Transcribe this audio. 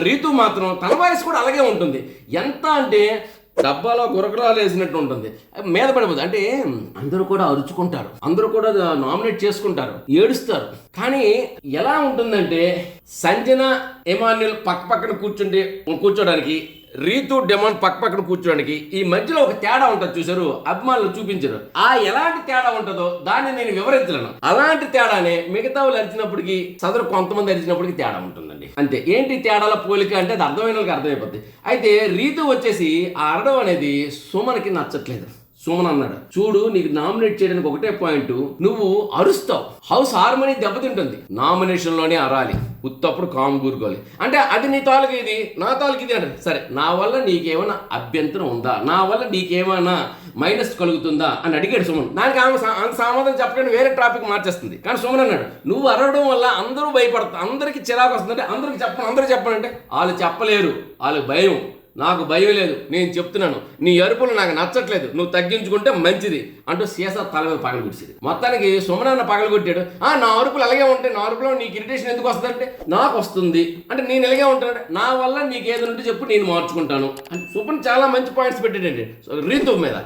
రీతు మాత్రం తన వాయిస్ కూడా అలాగే ఉంటుంది. ఎంత అంటే డబ్బాలో గురకరాలు వేసినట్టు ఉంటుంది. మీద పడిపోతుంది. అంటే అందరూ కూడా అరుచుకుంటారు. అందరూ కూడా నామినేట్ చేసుకుంటారు. ఏడుస్తారు. కానీ ఎలా ఉంటుందంటే సంజన ఎమాన్యుల్ పక్క పక్కన కూర్చుంటే కూర్చోడానికి రీతు డెమాన్ పక్క పక్కన కూర్చోడానికి ఈ మధ్యలో ఒక తేడా ఉంటుంది చూసారు అభిమానులు చూపించారు. ఆ ఎలాంటి తేడా ఉంటుందో దాన్ని నేను వివరించలేను. అలాంటి తేడానే మిగతా వాళ్ళు అరిచినప్పటికీ సదరు కొంతమంది అరిచినప్పటికీ తేడా ఉంటుందండి. అంతే. ఏంటి తేడాల పోలిక అంటే అది అర్థమైన వాళ్ళకి అర్థమైపోద్ది. అయితే రీతు వచ్చేసి ఆ అరడం అనేది సుమన్కి నచ్చట్లేదు. సుమన్ అన్నాడు. చూడు నీకు నామినేట్ చేయడానికి ఒకటే పాయింట్ నువ్వు అరుస్తావు. హౌస్ హార్మనీ దెబ్బతింటుంది. నామినేషన్లోనే అరాలి. ఉత్తప్పుడు కామ్ కూరుకోవాలి. అంటే అది నీ తాలూకు ఇది నా తాలూకు ఇది అంటే సరే నా వల్ల నీకేమైనా అభ్యంతరం ఉందా? నా వల్ల నీకేమైనా మైనస్ కలుగుతుందా? అని అడిగాడు సుమన్. దానికి ఆమె సా- ఆమె సమాధానం చెప్పకుండా వేరే టాపిక్ మార్చేస్తుంది. కానీ సుమన్ అన్నాడు నువ్వు అరవడం వల్ల అందరూ భయపడతా అందరికీ చిరాకు వస్తుందంటే అందరికి చెప్పను అందరూ చెప్పనంటే వాళ్ళు చెప్పలేరు. వాళ్ళకి భయం. నాకు భయం లేదు నేను చెప్తున్నాను. నీ అరుపులు నాకు నచ్చట్లేదు నువ్వు తగ్గించుకుంటే మంచిది అంటూ సీసా తల మీద పగలు కొట్టింది మొత్తానికి సుమనాన్న పగలు కొట్టాడు. ఆ నా అరుపులు అలాగే ఉంటాయి నా అరుపులో నీకు ఇరిటేషన్ ఎందుకు వస్తుందంటే నాకు వస్తుంది. అంటే నేను ఇలాగే ఉంటాను నా వల్ల నీకు ఏది ఉంటే చెప్పు నేను మార్చుకుంటాను. అంటే సుమన్ చాలా మంచి పాయింట్స్ పెట్టాడండి. రీతు మీద.